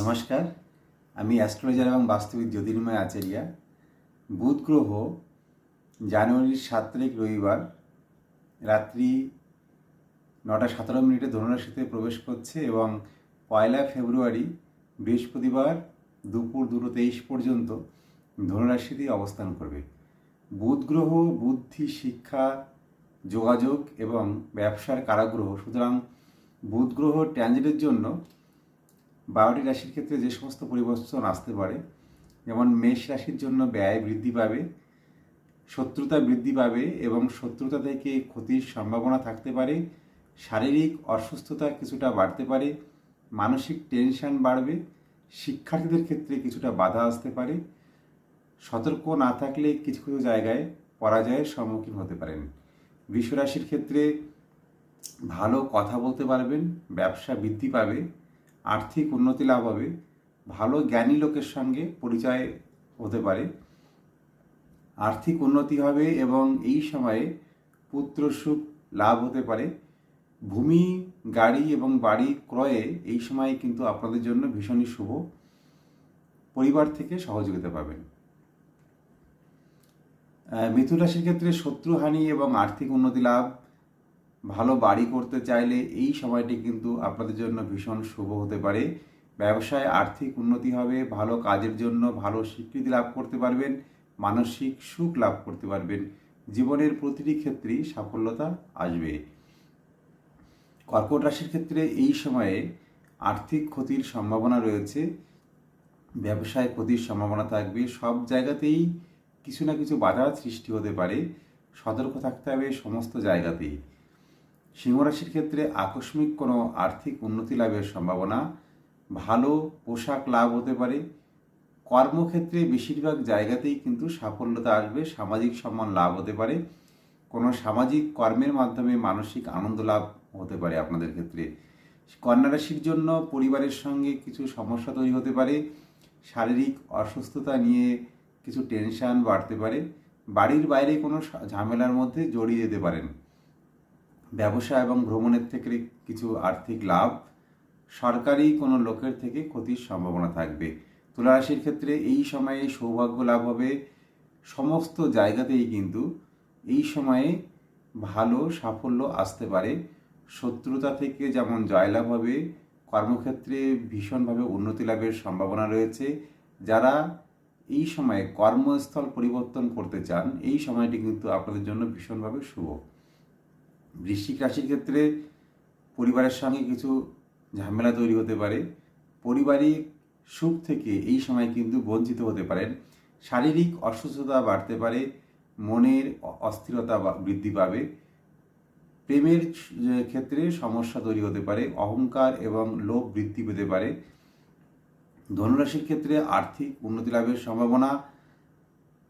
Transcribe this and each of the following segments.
নমস্কার, আমি অ্যাস্ট্রোলজার এবং বাস্তবিক জ্যোতির্ময় আচার্যা। বুধ গ্রহ, জানুয়ারির সাত তারিখ রবিবার, রাত্রি নটা সতেরো মিনিটে ধনুরাশিতে প্রবেশ করছে এবং পয়লা ফেব্রুয়ারি, বৃহস্পতিবার দুপুর দুটো তেইশ পর্যন্ত ধনুরাশিতেই অবস্থান করবে। বুধ গ্রহ, বুদ্ধি, শিক্ষা, যোগাযোগ এবং ব্যবসার কারাগ্রহ। সুতরাং বুধ গ্রহ ট্রানজিটের জন্য বারোটি রাশির ক্ষেত্রে যে সমস্ত পরিবর্তন আসতে পারে, যেমন মেষ রাশির জন্য ব্যয় বৃদ্ধি পাবে, শত্রুতা বৃদ্ধি পাবে এবং শত্রুতা থেকে ক্ষতির সম্ভাবনা থাকতে পারে, শারীরিক অসুস্থতা কিছুটা বাড়তে পারে, মানসিক টেনশন বাড়বে, শিক্ষার্থীদের ক্ষেত্রে কিছুটা বাধা আসতে পারে, সতর্ক না থাকলে কিছু কিছু জায়গায় পরাজয়ের সম্মুখীন হতে পারেন। বিশ্বরাশির ক্ষেত্রে ভালো কথা বলতে পারবেন, ব্যবসা বৃদ্ধি পাবে আর্থিক উন্নতি লাভ হবে, ভালো জ্ঞানী লোকের সঙ্গে পরিচয় হতে পারে। আর্থিক উন্নতি হবে এবং এই সময়ে পুত্র সুখ লাভ হতে পারে। ভূমি, গাড়ি এবং বাড়ি ক্রয়ে এই সময় কিন্তু আপনাদের জন্য ভীষণই শুভ। পরিবার থেকে সহযোগিতা পাবেন। মিথুন রাশির ক্ষেত্রে শত্রুহানি এবং আর্থিক উন্নতি লাভ ভালো বাড়ি করতে চাইলে এই সময়টি কিন্তু আপনাদের জন্য ভীষণ শুভ হতে পারে। ব্যবসায় আর্থিক উন্নতি হবে, ভালো কাজের জন্য ভালো স্বীকৃতি লাভ করতে পারবেন, মানসিক সুখ লাভ করতে পারবেন। জীবনের প্রতিটি ক্ষেত্রেই সাফল্যতা আসবে। কর্কট রাশির ক্ষেত্রে এই সময়ে আর্থিক ক্ষতির সম্ভাবনা রয়েছে, ব্যবসায় ক্ষতির সম্ভাবনা থাকবে, সব জায়গাতেই কিছু না কিছু বাধার সৃষ্টি হতে পারে। সতর্ক থাকতে হবে সমস্ত জায়গাতেই। সিংহরাশির ক্ষেত্রে আকস্মিক কোনো আর্থিক উন্নতি লাভের সম্ভাবনা, ভালো পোশাক লাভ হতে পারে। কর্মক্ষেত্রে বেশিরভাগ জায়গাতেই কিন্তু সাফল্যতা আসবে, সামাজিক সম্মান লাভ হতে পারে। কোনো সামাজিক কর্মের মাধ্যমে মানসিক আনন্দ লাভ হতে পারে আপনাদের ক্ষেত্রে। কন্যা রাশির জন্য পরিবারের সঙ্গে কিছু সমস্যা তৈরি হতে পারে। শারীরিক অসুস্থতা নিয়ে কিছু টেনশন বাড়তে পারে। বাড়ির বাইরে কোনো ঝামেলার মধ্যে জড়িয়ে যেতে পারেন। ব্যবসা এবং ভ্রমণের থেকে কিছু আর্থিক লাভ সরকারি কোনো লোকের থেকে ক্ষতির সম্ভাবনা থাকবে। তুলা রাশির ক্ষেত্রে এই সময়ে সৌভাগ্য লাভ হবে। সমস্ত জায়গাতেই কিন্তু এই সময়ে ভালো সাফল্য আসতে পারে। শত্রুতা থেকে যেমন জয়লাভ হবে, কর্মক্ষেত্রে ভীষণভাবে উন্নতি লাভের সম্ভাবনা রয়েছে। যারা এই সময়ে কর্মস্থল পরিবর্তন করতে চান, এই সময়টি কিন্তু আপনাদের জন্য ভীষণভাবে শুভ। বৃশ্চিক রাশির ক্ষেত্রে পরিবারের সঙ্গে কিছু ঝামেলা তৈরি হতে পারে। পারিবারিক সুখ থেকে এই সময় কিন্তু বঞ্চিত হতে পারেন। শারীরিক অসুস্থতা বাড়তে পারে, মনের অস্থিরতা বৃদ্ধি পাবে। প্রেমের ক্ষেত্রে সমস্যা তৈরি হতে পারে, অহংকার এবং লোভ বৃদ্ধি পেতে পারে। ধনুরাশির ক্ষেত্রে আর্থিক উন্নতি লাভের সম্ভাবনা,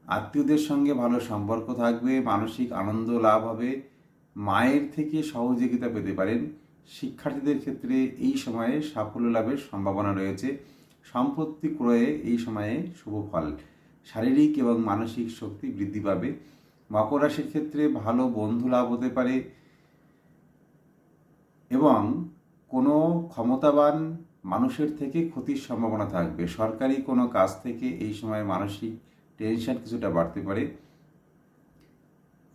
আত্মীয়দের সঙ্গে ভালো সম্পর্ক থাকবে, মানসিক আনন্দ লাভ হবে। মায়ের থেকে সহযোগিতা পেতে পারেন। শিক্ষার্থীদের ক্ষেত্রে এই সময়ে সাফল্য লাভের সম্ভাবনা রয়েছে। সম্পত্তি ক্রয়ে এই সময়ে শুভ ফল। শারীরিক এবং মানসিক শক্তি বৃদ্ধি পাবে। মকর রাশির ক্ষেত্রে ভালো বন্ধু লাভ হতে পারে এবং কোনো ক্ষমতাবান মানুষের থেকে ক্ষতির সম্ভাবনা থাকবে। সরকারি কোনো কাজ থেকে এই সময় মানসিক টেনশন কিছুটা বাড়তে পারে।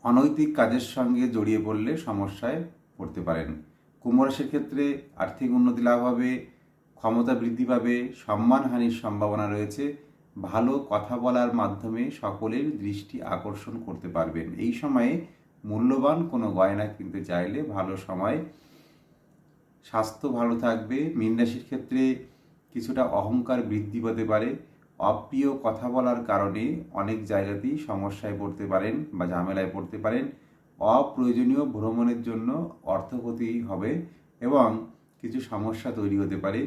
অনৈতিক কাজের সঙ্গে জড়িয়ে পড়লে সমস্যায় পড়তে পারেন। কুম্ভ রাশির ক্ষেত্রে আর্থিক উন্নতি লাভ হবে, ক্ষমতা বৃদ্ধি পাবে সম্মানহানির সম্ভাবনা রয়েছে। ভালো কথা বলার মাধ্যমে সকলের দৃষ্টি আকর্ষণ করতে পারবেন। এই সময়ে মূল্যবান কোনো গয়না কিনতে চাইলে ভালো সময়, স্বাস্থ্য ভালো থাকবে, মীন রাশির ক্ষেত্রে কিছুটা অহংকার বৃদ্ধি পেতে পারে। অপ্রিয় কথা বলার কারণে অনেক জায়গাতেই সমস্যায় পড়তে পারেন বা ঝামেলায় পড়তে পারেন। অপ্রয়োজনীয় ভ্রমণের জন্য অর্থক্ষতি হবে এবং কিছু সমস্যা তৈরি হতে পারে,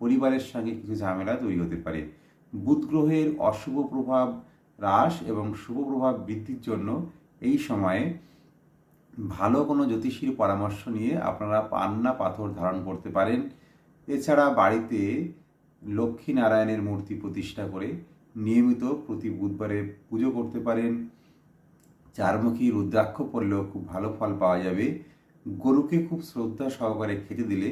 পরিবারের সঙ্গে কিছু ঝামেলা তৈরি হতে পারে। বুধ গ্রহের অশুভ প্রভাব হ্রাস এবং শুভ প্রভাব বৃদ্ধির জন্য এই সময়ে ভালো কোনো জ্যোতিষীর পরামর্শ নিয়ে আপনারা পান্না পাথর ধারণ করতে পারেন। এছাড়া বাড়িতে লক্ষ্মী নারায়ণের মূর্তি প্রতিষ্ঠা করে নিয়মিত প্রতি বুধবারে পুজো করতে পারেন। চারমুখী রুদ্রাক্ষ পড়লেও খুব ভালো ফল পাওয়া যাবে। গরুকে খুব শ্রদ্ধা সহকারে খেতে দিলে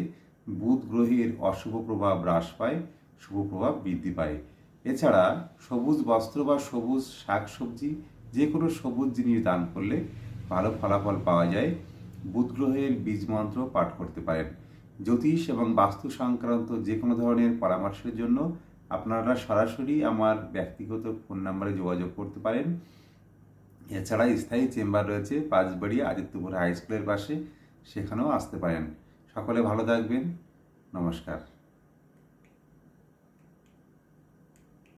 বুধ গ্রহের অশুভ প্রভাব হ্রাস পায়, শুভ প্রভাব বৃদ্ধি পায়। এছাড়া সবুজ বস্ত্র বা সবুজ শাকসবজি যে কোনো সবুজ জিনিস দান করলে ভালো ফলাফল পাওয়া যায়। বুধ গ্রহের বীজ মন্ত্র পাঠ করতে পারেন। জ্যোতিষ এবং বাস্তু সংক্রান্ত যে কোনো ধরনের পরামর্শের জন্য আপনারা সরাসরি আমার ব্যক্তিগত ফোন নাম্বারে যোগাযোগ করতে পারেন। এছাড়া স্থায়ী চেম্বার রয়েছে পাঁচবাড়ি আদিত্যপুর হাই স্কুলের পাশে, সেখানেও আসতে পারেন। সকলে ভালো থাকবেন। নমস্কার।